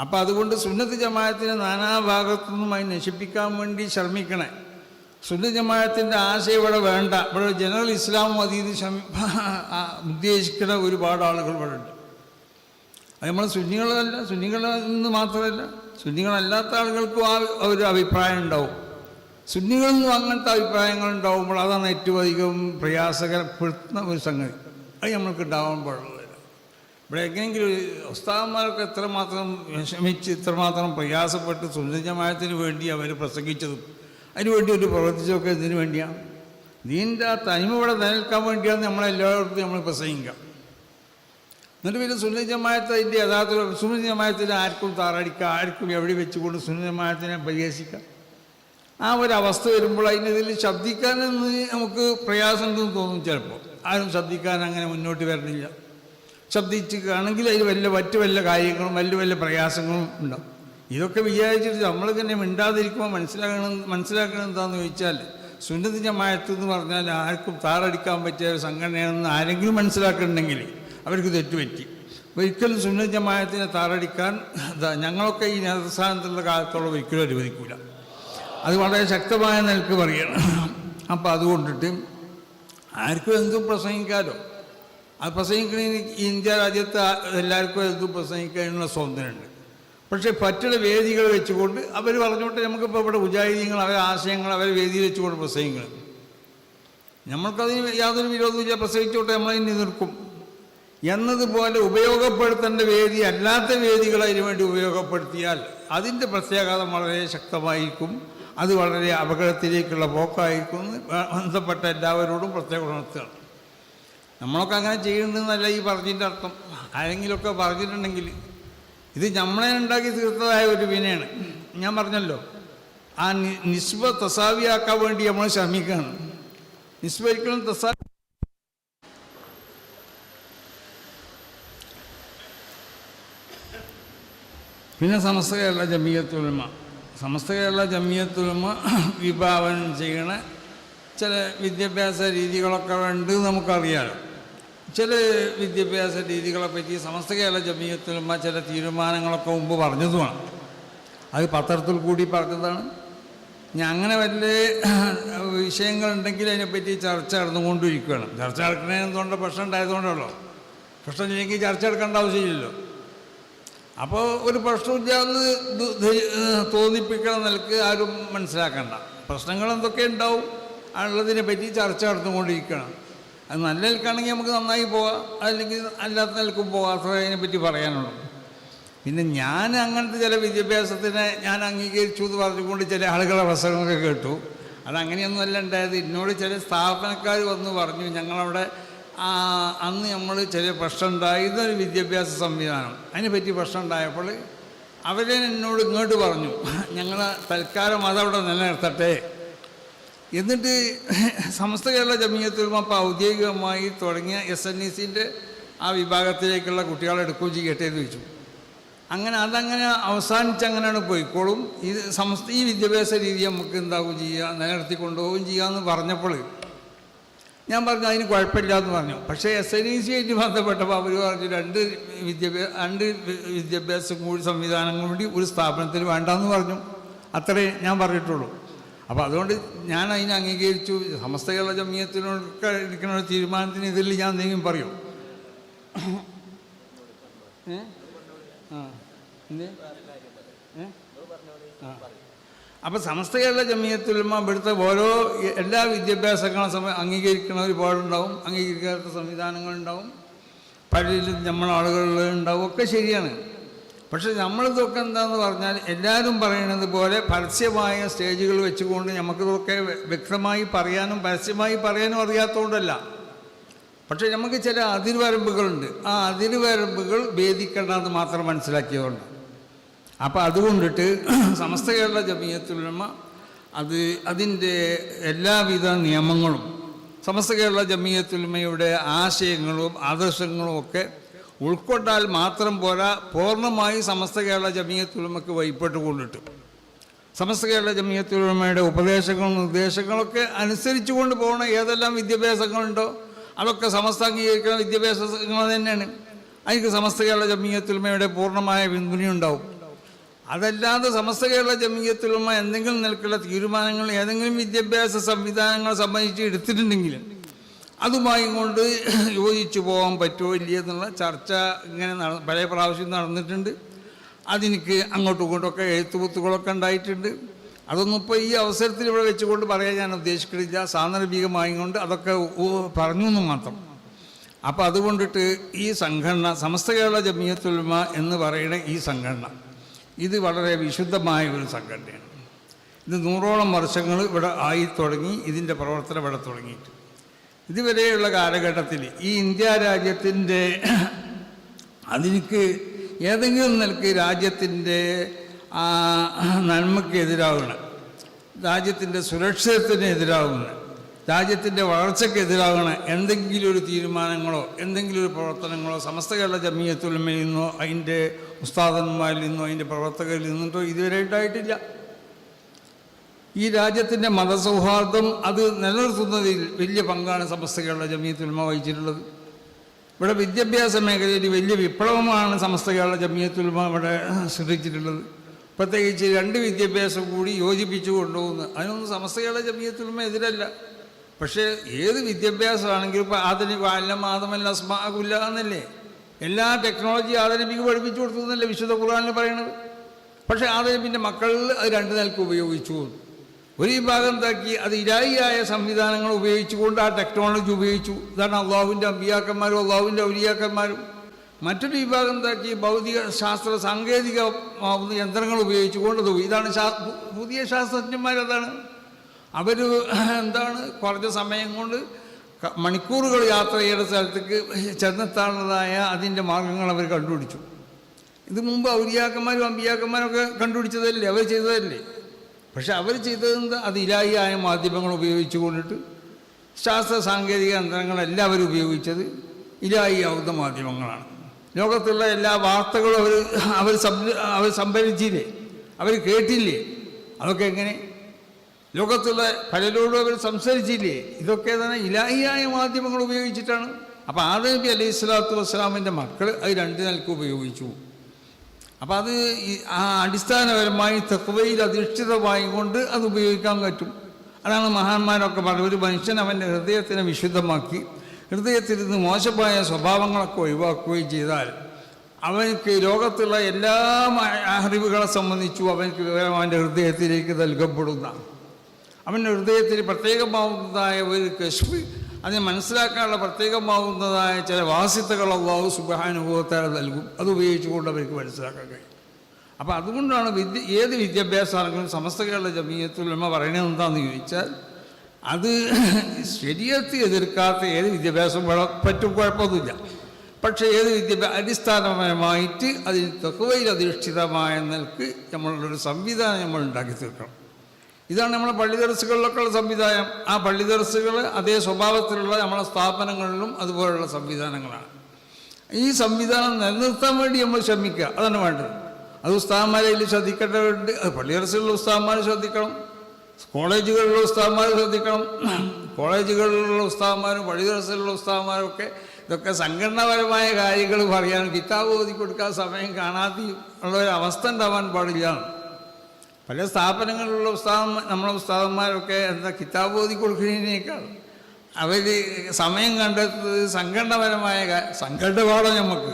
Speaker 1: അപ്പം അതുകൊണ്ട് സുന്നത്ത് ജമായത്തിനെ നാനാഭാഗത്തു നിന്നുമായി നശിപ്പിക്കാൻ വേണ്ടി ശ്രമിക്കണേ. സുന്നത്ത് ജമായത്തിന്റെ ആശയം ഇവിടെ വേണ്ട. ഇവിടെ ജനറൽ ഇസ്ലാം അതീത് ഉദ്ദേശിക്കുന്ന ഒരുപാട് ആളുകൾ ഇവിടെ ഉണ്ട്. അത് നമ്മൾ സുന്നികളല്ല സുന്നികളിൽ നിന്ന് മാത്രമല്ല സുന്നികളല്ലാത്ത ആളുകൾക്കും ആ ഒരു അഭിപ്രായം ഉണ്ടാവും. സുന്നികളിൽ നിന്നും അങ്ങനത്തെ അഭിപ്രായങ്ങൾ ഉണ്ടാവുമ്പോൾ അതാണ് ഏറ്റവും അധികം പ്രയാസകരപ്പെടുത്തുന്ന ഒരു സംഗതി. അത് നമ്മൾക്ക് ഉണ്ടാവാൻ പാടുള്ളതല്ല ഇവിടെ എങ്ങനെയെങ്കിലും ഉസ്താവന്മാരൊക്കെ എത്രമാത്രം വിഷമിച്ച് ഇത്രമാത്രം പ്രയാസപ്പെട്ട് സുന്ദരജമായത്തിന് വേണ്ടി അവർ പ്രസംഗിച്ചതും അതിനുവേണ്ടി ഒരു പ്രവർത്തിച്ചതൊക്കെ ഇതിനു വേണ്ടിയാണ് നീന്റെ ആ തനിമ ഇവിടെ നിലനിൽക്കാൻ വേണ്ടിയാണ് നമ്മളെല്ലായിടത്തും നമ്മൾ പ്രസംഗിക്കുക എന്നിട്ട് പിന്നെ സുന്നതി ജമായത്ത് യഥാർത്ഥ ജമായത്തിന് ആർക്കും താറടിക്കുക ആർക്കും എവിടെ വെച്ചുകൊണ്ട് സുന്നതി ജമായത്തിനെ പരിഹസിക്കാം? ആ ഒരു അവസ്ഥ വരുമ്പോൾ അതിനെതിൽ ശബ്ദിക്കാനെന്ന് നമുക്ക് പ്രയാസമുണ്ടെന്ന് തോന്നും ചിലപ്പോൾ. ആരും ശബ്ദിക്കാൻ അങ്ങനെ മുന്നോട്ട് വരണില്ല. ശബ്ദിച്ചിട്ടാണെങ്കിൽ അതിൽ വല്ല മറ്റു വല്ല കാര്യങ്ങളും വലിയ വല്ല പ്രയാസങ്ങളും ഉണ്ടാവും. ഇതൊക്കെ വിചാരിച്ചിട്ട് നമ്മൾ തന്നെ മിണ്ടാതിരിക്കുമ്പോൾ മനസ്സിലാക്കണം മനസ്സിലാക്കണം എന്താണെന്ന് ചോദിച്ചാൽ സുന്നതി എന്ന് പറഞ്ഞാൽ ആർക്കും താറടിക്കാൻ പറ്റിയ ഒരു സംഘടനയാണെന്ന് ആരെങ്കിലും മനസ്സിലാക്കുന്നുണ്ടെങ്കിൽ അവർക്ക് തെറ്റുപറ്റി. ഒരിക്കലും സുന്നതി ജമായത്തിനെ താറടിക്കാൻ ഞങ്ങളൊക്കെ ഈ നേതൃസ്ഥാനത്തുള്ള കാലത്തോളം ഒരിക്കലും അനുവദിക്കില്ല അത് വളരെ ശക്തമായ നിലയ്ക്ക് പറയണം. അപ്പം അതുകൊണ്ടിട്ട് ആർക്കും എന്തും പ്രസംഗിക്കാലോ. അത് പ്രസംഗിക്കണമെങ്കിൽ ഇന്ത്യ രാജ്യത്ത് എല്ലാവർക്കും എന്തും പ്രസംഗിക്കാനുള്ള സ്വാതന്ത്ര്യമുണ്ട് പക്ഷേ പറ്റുന്ന വേദികൾ വെച്ചുകൊണ്ട് അവർ പറഞ്ഞോട്ടെ നമുക്കിപ്പോൾ ഇവിടെ ഉജാഹിദീങ്ങൾ അവരെ ആശയങ്ങൾ അവരെ വേദിയിൽ വെച്ചുകൊണ്ട് പ്രസംഗിക്കണം. നമ്മൾക്കതിന് യാതൊരു വിരോധമില്ല പ്രസംഗിച്ചോട്ടെ നമ്മളതിന് നിൽക്കും. എന്നതുപോലെ ഉപയോഗപ്പെടുത്തേണ്ട വേദി അല്ലാത്ത വേദികൾ അതിനുവേണ്ടി ഉപയോഗപ്പെടുത്തിയാൽ അതിന്റെ പ്രത്യാഘാതം വളരെ ശക്തമായിരിക്കും. അത് വളരെ അപകടത്തിലേക്കുള്ള പോക്കായിരിക്കും. ബന്ധപ്പെട്ട എല്ലാവരോടും പ്രത്യേകം ഉണർത്തുകയാണ് നമ്മളൊക്കെ അങ്ങനെ ചെയ്യുന്നതെന്നല്ല ഈ പറഞ്ഞതിന്റെ അർത്ഥം. ആരെങ്കിലുമൊക്കെ പറഞ്ഞിട്ടുണ്ടെങ്കിൽ ഇത് നമ്മളെ ഉണ്ടാക്കി തീർത്തതായ ഒരു വിനയാണ്. ഞാൻ പറഞ്ഞല്ലോ ആ നിസ്ബ തസാവിയാക്കാൻ വേണ്ടി നമ്മൾ ശ്രമിക്കുകയാണ്. നിസ്ബ ഒരിക്കലും തസാ പിന്നെ സമസ്ത കേരള ജമീയത്തുലമ സമസ്ത കേരള ജമീയത്തുലമ വിഭാവനം ചെയ്യണ ചില വിദ്യാഭ്യാസ രീതികളൊക്കെ ഉണ്ട് നമുക്കറിയാലോ. ചില വിദ്യാഭ്യാസ രീതികളെ പറ്റി സമസ്ത കേരള ജമീയത്തുലമ ചില തീരുമാനങ്ങളൊക്കെ മുമ്പ് പറഞ്ഞതുമാണ്. അത് പത്രത്തിൽ കൂടി പറഞ്ഞതാണ്. ഞാൻ അങ്ങനെ വല്ല വിഷയങ്ങളുണ്ടെങ്കിൽ അതിനെപ്പറ്റി ചർച്ച നടന്നുകൊണ്ടിരിക്കുകയാണ്. ചർച്ച നടക്കണേ എന്തുകൊണ്ട് പ്രശ്നം ഉണ്ടായതുകൊണ്ടല്ലോ പ്രശ്നം ഇല്ലെങ്കിൽ ചർച്ച എടുക്കേണ്ട ആവശ്യമില്ലല്ലോ. അപ്പോൾ ഒരു ധരി- ഏഹ് തോന്നിപ്പിക്കണ നിലയ്ക്ക് ആരും മനസ്സിലാക്കണ്ട. പ്രശ്നങ്ങൾ എന്തൊക്കെ ഉണ്ടാവും ഉള്ളതിനെ പറ്റി ചർച്ച നടന്നുകൊണ്ടിരിക്കണം അത് നല്ല നിൽക്കാണെങ്കിൽ നമുക്ക് നന്നായി പോവാം. അല്ലെങ്കിൽ അല്ലാത്ത നിലക്കും അതിനെ പറ്റി പറയാനുള്ളൂ. പിന്നെ ഞാൻ അങ്ങനത്തെ ചില വിദ്യാഭ്യാസത്തിനെ ഞാൻ അംഗീകരിച്ചു എന്ന് പറഞ്ഞുകൊണ്ട് ചില ആളുകളെ പ്രസംഗമൊക്കെ കേട്ടു. അതങ്ങനെയൊന്നുമല്ല ഉണ്ടായത്. എന്നോട് ചില സ്ഥാപനക്കാർ വന്ന് പറഞ്ഞു ഞങ്ങളവിടെ അന്ന് നമ്മൾ ചെറിയ പ്രശ്നം ഉണ്ടായി ഇതൊരു വിദ്യാഭ്യാസ സംവിധാനം. അതിനെപ്പറ്റി പ്രശ്നം ഉണ്ടായപ്പോൾ അവരെ എന്നോട് ഇങ്ങോട്ട് പറഞ്ഞു ഞങ്ങൾ തൽക്കാലം അതവിടെ നിലനിർത്തട്ടെ. എന്നിട്ട് സമസ്ത കേരള ജമീയത്തുലമ അപ്പോൾ ഔദ്യോഗികമായി തുടങ്ങിയ എസ് എൻ ഇ സിന്റെ ആ വിഭാഗത്തിലേക്കുള്ള കുട്ടികളെ എടുക്കുകയും ചെയ്യട്ടെ എന്ന് ചോദിച്ചു. അങ്ങനെ അതങ്ങനെ അവസാനിച്ച് അങ്ങനെയാണ് പോയിക്കോളും. ഈ സമസ്ത ഈ വിദ്യാഭ്യാസ രീതി നമുക്ക് എന്താകും ചെയ്യുക നിലനിർത്തി കൊണ്ടുപോവുകയും ചെയ്യാമെന്ന് പറഞ്ഞപ്പോൾ ഞാൻ പറഞ്ഞു അതിന് കുഴപ്പമില്ല എന്ന് പറഞ്ഞു. പക്ഷേ എസ് എൻ ഇ സി ആയിട്ട് ബന്ധപ്പെട്ടപ്പോൾ അവർ പറഞ്ഞു രണ്ട് വിദ്യാഭ്യാസ രണ്ട് വിദ്യാഭ്യാസ കൂടി സംവിധാനങ്ങൾ കൂടി ഒരു സ്ഥാപനത്തിന് വേണ്ടെന്ന് പറഞ്ഞു. അത്രേ ഞാൻ പറഞ്ഞിട്ടുള്ളൂ. അപ്പോൾ അതുകൊണ്ട് ഞാൻ അതിനെ അംഗീകരിച്ചു. സമസ്ത കേരള ജമീയത്തിനൊക്കെ എടുക്കുന്ന ഒരു തീരുമാനത്തിന് ഇതിൽ ഞാൻ എന്തെങ്കിലും പറയും? ആ. അപ്പോൾ സമസ്ത കേരള ജമീയത്തിലുമ്പോൾ ഇവിടുത്തെ ഓരോ എല്ലാ വിദ്യാഭ്യാസങ്ങളും അംഗീകരിക്കുന്ന ഒരുപാടുണ്ടാവും അംഗീകരിക്കാത്ത സംവിധാനങ്ങളുണ്ടാവും. പലരിലും നമ്മൾ ആളുകളിൽ ഉണ്ടാവും ഒക്കെ ശരിയാണ്. പക്ഷെ നമ്മളിതൊക്കെ എന്താണെന്ന് പറഞ്ഞാൽ എല്ലാവരും പറയുന്നത് പോലെ പരസ്യമായ സ്റ്റേജുകൾ വെച്ചുകൊണ്ട് നമുക്കിതൊക്കെ വ്യക്തമായി പറയാനും പരസ്യമായി പറയാനും അറിയാത്തതുകൊണ്ടല്ല പക്ഷേ നമുക്ക് ചില അതിർവരമ്പുകളുണ്ട് ആ അതിർവരമ്പുകൾ ഭേദിക്കേണ്ടതെന്ന് മാത്രം മനസ്സിലാക്കിയതുകൊണ്ട്. അപ്പോൾ അതുകൊണ്ടിട്ട് സമസ്ത കേരള ജമിയത്തുലമ അത് അതിന്റെ എല്ലാവിധ നിയമങ്ങളും സമസ്ത കേരള ജമീയത്തുലമയുടെ ആശയങ്ങളും ആദർശങ്ങളും ഒക്കെ ഉൾക്കൊണ്ടാൽ മാത്രം പോരാ പൂർണമായി സമസ്ത കേരള ജമീയത്തുലമക്ക് വൈപ്പെട്ടുകൊണ്ടിട്ട് സമസ്ത കേരള ജമീയത്തുലമയുടെ ഉപദേശങ്ങളും നിർദ്ദേശങ്ങളൊക്കെ അനുസരിച്ചു കൊണ്ട് പോകുന്ന ഏതെല്ലാം വിദ്യാഭ്യാസങ്ങളുണ്ടോ അതൊക്കെ സമസ്ത അംഗീകരിക്കുന്ന വിദ്യാഭ്യാസങ്ങൾ തന്നെയാണ്. അതിന് സമസ്ത കേരള ജമീയത്തുലമയുടെ പൂർണമായ പിന്തുണയുണ്ടാവും. അതല്ലാതെ സമസ്ത കേരള ജമീയത്തിലുള്ള എന്തെങ്കിലും നിലക്കുള്ള തീരുമാനങ്ങൾ ഏതെങ്കിലും വിദ്യാഭ്യാസ സംവിധാനങ്ങളെ സംബന്ധിച്ച് എടുത്തിട്ടുണ്ടെങ്കിൽ അതുമായി കൊണ്ട് യോജിച്ചു പോകാൻ പറ്റുമോ ഇല്ലയോ എന്നുള്ള ചർച്ച ഇങ്ങനെ നട പല പ്രാവശ്യം നടന്നിട്ടുണ്ട്. അതെനിക്ക് അങ്ങോട്ടും ഇങ്ങോട്ടൊക്കെ എഴുത്തുപുത്തുകളൊക്കെ ഉണ്ടായിട്ടുണ്ട്. അതൊന്നും ഇപ്പോൾ ഈ അവസരത്തിൽ ഇവിടെ വെച്ചുകൊണ്ട് പറയാൻ ഞാൻ ഉദ്ദേശിക്കുന്നില്ല സാന്ദർഭികമായി കൊണ്ട് അതൊക്കെ പറഞ്ഞു എന്ന് മാത്രം. അപ്പോൾ അതുകൊണ്ടിട്ട് ഈ സംഘടന സമസ്ത കേരള ജമീയത്തുൽമ എന്ന് പറയുന്ന ഈ സംഘടന ഇത് വളരെ വിശുദ്ധമായ ഒരു സംഘടനയാണ്. ഇത് നൂറോളം വർഷങ്ങൾ ഇവിടെ ആയി തുടങ്ങി ഇതിന്റെ പ്രവർത്തനം ഇവിടെ തുടങ്ങിയിട്ട്. ഇതുവരെയുള്ള കാലഘട്ടത്തിൽ ഈ ഇന്ത്യ രാജ്യത്തിന്റെ അതിനിക്ക് ഏതെങ്കിലും നിലയ്ക്ക് രാജ്യത്തിന്റെ നന്മയ്ക്ക് എതിരാകണം രാജ്യത്തിന്റെ സുരക്ഷിതത്തിന് എതിരാകുന്ന രാജ്യത്തിന്റെ വളർച്ചയ്ക്ക് എതിരാകണ എന്തെങ്കിലും ഒരു തീരുമാനങ്ങളോ എന്തെങ്കിലും ഒരു പ്രവർത്തനങ്ങളോ സമസ്ത കേരള ജമീയത്തുലമയിൽ നിന്നോ അതിന്റെ ഉസ്താദന്മാരിൽ നിന്നോ അതിന്റെ പ്രവർത്തകരിൽ നിന്നോ ഇതുവരെ ഉണ്ടായിട്ടില്ല. ഈ രാജ്യത്തിന്റെ മതസൗഹാർദ്ദം അത് നിലനിർത്തുന്നതിൽ വലിയ പങ്കാണ് സമസ്ത കേരള ജമീയത്തുലമ വഹിച്ചിട്ടുള്ളത്. ഇവിടെ വിദ്യാഭ്യാസ മേഖലയിൽ വലിയ വിപ്ലവമാണ് സമസ്ത കേരള ജമീയത്തുലമ ഇവിടെ സൃഷ്ടിച്ചിട്ടുള്ളത്. പ്രത്യേകിച്ച് രണ്ട് വിദ്യാഭ്യാസം കൂടി യോജിപ്പിച്ചു കൊണ്ടുപോകുന്നു അതിനൊന്നും സമസ്ത കേരള ജമീയത്തുലമ എതിരല്ല. പക്ഷേ ഏത് വിദ്യാഭ്യാസമാണെങ്കിലും ഇപ്പോൾ ആധുനിക അല്ലം ആദമല്ല അസ്മാകുല്ല എന്നല്ലേ? എല്ലാ ടെക്നോളജി ആധുനിക പഠിപ്പിച്ചു കൊടുത്തു എന്നല്ലേ വിശുദ്ധ ഖുർആനിൽ പറയുന്നത്? പക്ഷേ ആദമിന്റെ മക്കളിൽ അത് രണ്ട് നിലയ്ക്ക് ഉപയോഗിച്ചു. ഒരു വിഭാഗം താക്കി അത് ഇരായിയായ സംവിധാനങ്ങൾ ഉപയോഗിച്ചുകൊണ്ട് ആ ടെക്നോളജി ഉപയോഗിച്ചു. ഇതാണ് അള്ളാഹുവിന്റെ അമ്പിയാക്കന്മാരും അള്ളാഹുവിന്റെ ഔലിയാക്കന്മാരും. മറ്റൊരു വിഭാഗം താക്കി ഭൗതിക ശാസ്ത്ര സാങ്കേതിക യന്ത്രങ്ങൾ ഉപയോഗിച്ചുകൊണ്ട്. ഇതാണ് പുതിയ ശാസ്ത്രജ്ഞന്മാരതാണ്. അവർ എന്താണ് കുറച്ച് സമയം കൊണ്ട് മണിക്കൂറുകൾ യാത്ര ചെയ്ത സ്ഥലത്തേക്ക് ചെന്നെത്താനുള്ളതായ അതിന്റെ മാർഗങ്ങൾ അവർ കണ്ടുപിടിച്ചു. ഇത് മുമ്പ് ഔലിയാക്കന്മാരും അമ്പിയാക്കന്മാരും ഒക്കെ കണ്ടുപിടിച്ചതല്ലേ? അവർ ചെയ്തതല്ലേ? പക്ഷെ അവർ ചെയ്തതെന്ത് അത് ഇലായിയായ മാധ്യമങ്ങൾ ഉപയോഗിച്ചു കൊണ്ടിട്ട് ശാസ്ത്ര സാങ്കേതിക യന്ത്രങ്ങളെല്ലാം അവർ ഉപയോഗിച്ചത് ഇലായിയാവുന്ന മാധ്യമങ്ങളാണ്. ലോകത്തുള്ള എല്ലാ വാർത്തകളും അവർ അവർ സംഭരിച്ചില്ലേ? അവർ കേട്ടില്ലേ? അതൊക്കെ എങ്ങനെ? ലോകത്തുള്ള പലരോടും അവർ സംസാരിച്ചില്ലേ? ഇതൊക്കെ തന്നെ ഇലാഹിയായ മാധ്യമങ്ങൾ ഉപയോഗിച്ചിട്ടാണ്. അപ്പോൾ ആദം നബി അലൈഹി സ്വലാത്തു വസ്സലാമിന്റെ മക്കൾ അത് രണ്ട് നിലയ്ക്ക് ഉപയോഗിച്ചു. അപ്പോൾ അത് ആ അടിസ്ഥാനപരമായി തെക്കുവയിൽ അധിഷ്ഠിതമായി കൊണ്ട് അത് ഉപയോഗിക്കാൻ പറ്റും. അതാണ് മഹാന്മാരൊക്കെ പറഞ്ഞത്. ഒരു മനുഷ്യൻ അവന്റെ ഹൃദയത്തിനെ വിശുദ്ധമാക്കി ഹൃദയത്തിൽ നിന്ന് മോശമായ സ്വഭാവങ്ങളൊക്കെ ഒഴിവാക്കുകയും ചെയ്താൽ അവനക്ക് ലോകത്തുള്ള എല്ലാ അറിവുകളെ സംബന്ധിച്ചും അവനക്ക് വിവരം അവന്റെ ഹൃദയത്തിലേക്ക് നൽകപ്പെടുന്ന അവന്റെ ഹൃദയത്തിൽ പ്രത്യേകമാവുന്നതായ ഒരു കശ്മി അതിനെ മനസ്സിലാക്കാനുള്ള പ്രത്യേകമാവുന്നതായ ചില വാസ്യതകൾ അള്ളാഹു സുബാനുഭവത്താൽ നൽകും. അത് ഉപയോഗിച്ചുകൊണ്ട് അവർക്ക് മനസ്സിലാക്കാൻ കഴിയും. അപ്പോൾ അതുകൊണ്ടാണ് വിദ്യ ഏത് വിദ്യാഭ്യാസമാണെങ്കിലും സമസ്ത കേരള ജമീയത്തുലമ പറയണത് എന്താണെന്ന് ചോദിച്ചാൽ അത് ശരീരത്തെ എതിർക്കാത്ത ഏത് വിദ്യാഭ്യാസം പറ്റും കുഴപ്പമൊന്നുമില്ല. പക്ഷേ ഏത് വിദ്യാഭ്യാസ അടിസ്ഥാനപരമായിട്ട് അതിന് തെക്കുവയിൽ അധിഷ്ഠിതമായ നിലയ്ക്ക് നമ്മളുടെ ഒരു സംവിധാനം നമ്മൾ ഉണ്ടാക്കി തീർക്കണം. ഇതാണ് നമ്മളെ പള്ളി ഉള്ള സംവിധാനം. ആ പള്ളി അതേ സ്വഭാവത്തിലുള്ള നമ്മളെ സ്ഥാപനങ്ങളിലും അതുപോലുള്ള സംവിധാനങ്ങളാണ്. ഈ സംവിധാനം നിലനിർത്താൻ വേണ്ടി നമ്മൾ ശ്രമിക്കുക. അതാണ് വേണ്ടത്. അത് ഉസ്താന്മാരെയിൽ ശ്രദ്ധിക്കേണ്ടതുണ്ട്. അത് പള്ളി ദർസുകളിലെ ഉസ്താന്മാർ ശ്രദ്ധിക്കണം. കോളേജുകളിലുള്ള ഉസ്താന്മാർ ശ്രദ്ധിക്കണം. കോളേജുകളിലുള്ള ഉസ്താന്മാരും പള്ളി ദർസുകളിലുള്ള ഉസ്താന്മാരും ഒക്കെ ഇതൊക്കെ സംഘടനാപരമായ കാര്യങ്ങൾ പറയാൻ കിതാബ് ഓതി കൊടുക്കാൻ സമയം കാണാതെ ഉള്ള ഒരു അവസ്ഥ ഉണ്ടാവാൻ പാടില്ല. പല സ്ഥാപനങ്ങളിലുള്ള ഉസ്താദ് നമ്മളെ ഉസ്താദന്മാരൊക്കെ എന്താ കിതാബ് ഓതി കൊടുക്കുന്നതിനേക്കാൾ അവർ സമയം കണ്ടെത്തുന്നത് സംഘടനപരമായ കാ- സംഘടന വേണം നമുക്ക്.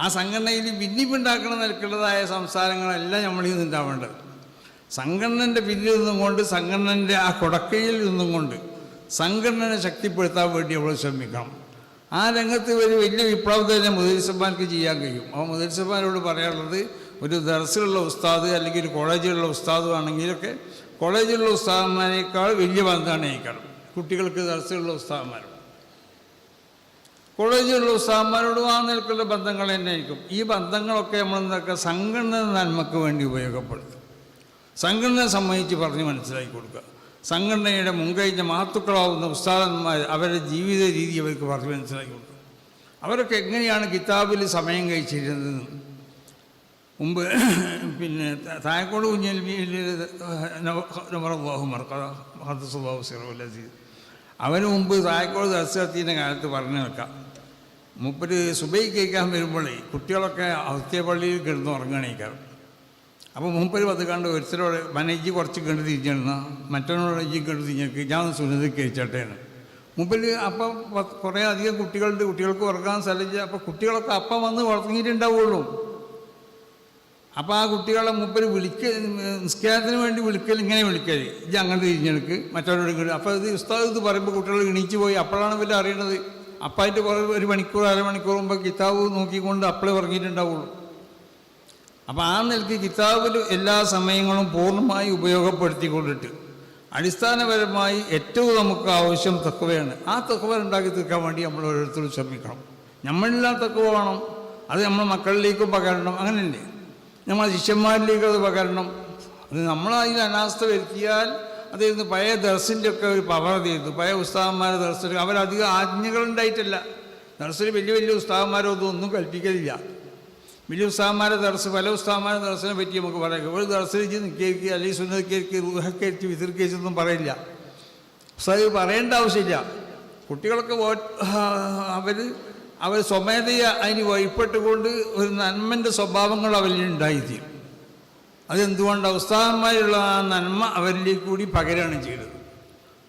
Speaker 1: ആ സംഘടനയിൽ ഭിന്നിപ്പുണ്ടാക്കുന്ന നിലക്കുള്ളതായ സംസാരങ്ങളെല്ലാം നമ്മളിൽ നിന്ന് ഉണ്ടാവേണ്ടത് സംഘടനന്റെ പിന്നിൽ നിന്നും കൊണ്ട് സംഘടനന്റെ ആ കൊടക്കയിൽ നിന്നും കൊണ്ട് സംഘടനയെ ശക്തിപ്പെടുത്താൻ വേണ്ടി നമ്മൾ ശ്രമിക്കണം. ആ രംഗത്ത് ഒരു വലിയ വിപ്ലവം തന്നെ ചെയ്യാൻ കഴിയും. ആ മുതിർസഭാനോട് പറയാനുള്ളത് ഒരു ദർസിലുള്ള ഉസ്താദ് അല്ലെങ്കിൽ ഒരു കോളേജിലുള്ള ഉസ്താദ് ആണെങ്കിലൊക്കെ കോളേജിലുള്ള ഉസ്താദന്മാരെക്കാൾ വലിയ ബന്ധമാണ് എനിക്കണം കുട്ടികൾക്ക് ദർസിലുള്ള ഉസ്താദന്മാരോട്. കോളേജിലുള്ള ഉസ്താദന്മാരോടും ആ നിലക്കുള്ള ബന്ധങ്ങൾ തന്നെ ആയിരിക്കും ഈ ബന്ധങ്ങളൊക്കെ നമ്മൾ എന്തൊക്കെ സംഘടന നന്മക്ക് വേണ്ടി ഉപയോഗപ്പെടുത്തും. സംഘടനയെ സംബന്ധിച്ച് പറഞ്ഞ് മനസ്സിലാക്കി കൊടുക്കുക. സംഘടനയുടെ മുൻകഴിഞ്ഞ മഹത്തുക്കളാവുന്ന ഉസ്താദന്മാർ അവരുടെ ജീവിത രീതി അവർക്ക് പറഞ്ഞ് മനസ്സിലാക്കി കൊടുക്കുക. അവരൊക്കെ എങ്ങനെയാണ് കിതാബിൽ സമയം കഴിച്ചിരുന്നത്? മുമ്പ് പിന്നെ തായക്കോട് കുഞ്ഞൽവിയിൽ അവന് മുമ്പ് തായക്കോട് ദർശനത്തിന്റെ കാലത്ത് പറഞ്ഞു വെക്കാം. മുപ്പര് സുബൈ കേൾക്കാൻ വരുമ്പോഴേ കുട്ടികളൊക്കെ ഔത്യ പള്ളിയിൽ കിടന്ന് ഉറങ്ങണേക്കാറ് അപ്പോൾ മുമ്പര് പത്ത് കണ്ട് ഒരുത്തരോട് മനേജി കുറച്ച് കണ്ട് തിരിഞ്ഞിരുന്ന. മറ്റൊന്നോട് ഇജ്ജി കണ്ട് തിരിഞ്ഞേക്ക് ഞാൻ സുനിത കഴിച്ചട്ടേന്ന് മുമ്പിൽ അപ്പം കുറേ അധികം കുട്ടികളുണ്ട്. കുട്ടികൾക്ക് ഉറങ്ങാൻ സ്ഥലം അപ്പോൾ കുട്ടികളൊക്കെ അപ്പം വന്ന് ഉറങ്ങിയിട്ടുണ്ടാവുള്ളൂ. അപ്പോൾ ആ കുട്ടികളെ മുപ്പർ വിളിക്ക നിസ്കാരത്തിന് വേണ്ടി വിളിക്കൽ ഇങ്ങനെ വിളിക്കൽ ഇത് അങ്ങനെ തിരിഞ്ഞെടുക്ക് മറ്റവരോട് കിട്ടും അപ്പോൾ ഇത് ഉസ്താദ് ഇത് പറയുമ്പോൾ കുട്ടികൾ എണീച്ച് പോയി. അപ്പോഴാണ് ഇവർ അറിയണത്. അപ്പായിട്ട് കുറേ ഒരു മണിക്കൂർ അരമണിക്കൂർ മുമ്പ് കിതാബ് നോക്കിക്കൊണ്ട് അപ്പോഴേ ഉറങ്ങിയിട്ടുണ്ടാവുള്ളൂ അപ്പോൾ ആ നിലയ്ക്ക് കിതാബിൽ എല്ലാ സമയങ്ങളും പൂർണമായി ഉപയോഗപ്പെടുത്തിക്കൊണ്ടിട്ട് അടിസ്ഥാനപരമായി ഏറ്റവും നമുക്ക് ആവശ്യം തക്കവയാണ് ആ തക്കവ ഉണ്ടാക്കി തീർക്കാൻ വേണ്ടി നമ്മൾ ഓരോരുത്തരും ശ്രമിക്കണം. നമ്മളില്ലാത്ത തക്കവ വേണം. അത് നമ്മൾ മക്കളിലേക്കും പകരണം. അങ്ങനെയല്ലേ? നമ്മൾ ശിഷ്യന്മാരിലേക്ക് അത് പകരണം. അത് നമ്മൾ അതിൽ അനാസ്ഥ വരുത്തിയാൽ അതായിരുന്നു പഴയ ദർസിന്റെ ഒക്കെ ഒരു പവർ ചെയ്തു. പഴയ ഉസ്താവന്മാരെ ദർശനം അവരധികം ആജ്ഞകളുണ്ടായിട്ടില്ല ദർശന വലിയ വലിയ ഉസ്താവന്മാരോ ഒന്നും കൽപ്പിക്കലില്ല. വലിയ ഉസ്താവന്മാരെ ദർശ പല ഉസ്താവന്മാരെ ദർശനം പറ്റി നമുക്ക് പറയാം. ഒരു ദർശനിച്ച് നിൽക്കേക്ക് അല്ലെങ്കിൽ സുന്നതക്കേക്ക് റുഹക്കേക്ക് വിതിർക്കേച്ചൊന്നും പറയില്ല. ഉസ്താദ് പറയേണ്ട ആവശ്യമില്ല. കുട്ടികളൊക്കെ അവർ അവർ സ്വമേധയ അതിന് വഴിപ്പെട്ടുകൊണ്ട് ഒരു നന്മന്റെ സ്വഭാവങ്ങൾ അവരിൽ ഉണ്ടായിത്തീരും അതെന്തുകൊണ്ട് ഉസ്താദന്മാരുള്ള ആ നന്മ അവരിലേക്ക് കൂടി പകരാണ് ചെയ്തത്.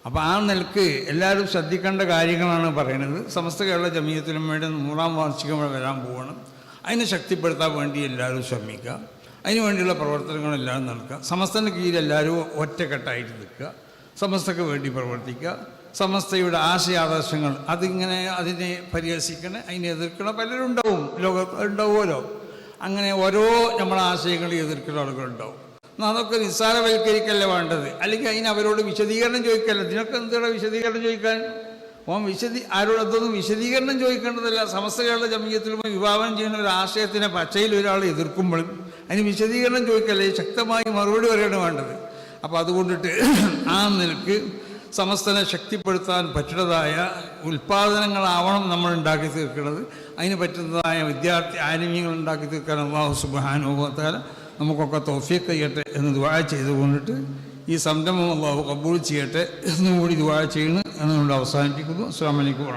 Speaker 1: അപ്പോൾ ആ നിലയ്ക്ക് എല്ലാവരും ശ്രദ്ധിക്കേണ്ട കാര്യങ്ങളാണ് പറയുന്നത്. സമസ്ത കേരള ജമീയത്തിനും വേണ്ടി നൂറാം വാർഷികം വരാൻ പോകണം അതിനെ ശക്തിപ്പെടുത്താൻ വേണ്ടി എല്ലാവരും ശ്രമിക്കുക അതിനു വേണ്ടിയുള്ള പ്രവർത്തനങ്ങളെല്ലാവരും നടക്കുക സമസ്തന്റെ കീഴിൽ എല്ലാവരും ഒറ്റക്കെട്ടായിട്ട് നിൽക്കുക സമസ്തക്ക് വേണ്ടി പ്രവർത്തിക്കുക സമസ്തയുടെ ആശയാദർശങ്ങൾ അതിങ്ങനെ അതിനെ പരിഹസിക്കണ അതിനെ എതിർക്കണ പലരും ഉണ്ടാവും ലോകത്ത് ഉണ്ടാവുമല്ലോ. അങ്ങനെ ഓരോ നമ്മുടെ ആശയങ്ങളെ എതിർക്കുന്ന ആളുകളുണ്ടാവും. അതൊക്കെ നിസ്സാരവൽക്കരിക്കല്ല വേണ്ടത്? അല്ലെങ്കിൽ അതിന് അവരോട് വിശദീകരണം ചോദിക്കല്ല? ഇതിനൊക്കെ എന്താണ് വിശദീകരണം ചോദിക്കാൻ? ഓം വിശദീ ആരോട് അതൊന്നും വിശദീകരണം ചോദിക്കേണ്ടതല്ല. സമസ്ത കേരള ജമീയത്തിലും വിവാഹം ചെയ്യുന്ന ഒരു ആശയത്തിനെ പച്ചയിൽ ഒരാൾ എതിർക്കുമ്പോഴും അതിന് വിശദീകരണം ചോദിക്കല്ലേ? ശക്തമായി മറുപടി പറയണം വേണ്ടത്. അപ്പോൾ അതുകൊണ്ടിട്ട് ആ നിലയ്ക്ക് സമസ്തനെ ശക്തിപ്പെടുത്താൻ പറ്റുന്നതായ ഉൽപ്പാദനങ്ങളാവണം നമ്മൾ ഉണ്ടാക്കി തീർക്കുന്നത് അതിന് പറ്റുന്നതായ വിദ്യാർത്ഥി ആനിമ്യങ്ങൾ ഉണ്ടാക്കി തീർക്കാൻ അള്ളാഹു സുബാനുഭവത്താൽ നമുക്കൊക്കെ തോഫിയൊക്കെ ചെയ്യട്ടെ എന്ന് ദുവാ ചെയ്തുകൊണ്ടിട്ട് ഈ സംരംഭം അള്ളാഹു കബൂൾ ചെയ്യട്ടെ എന്നും കൂടി ദുവാ ചെയ്യുന്നു എന്നുകൊണ്ട് അവസാനിപ്പിക്കുന്നു. അസ്സാം വലൈക്കും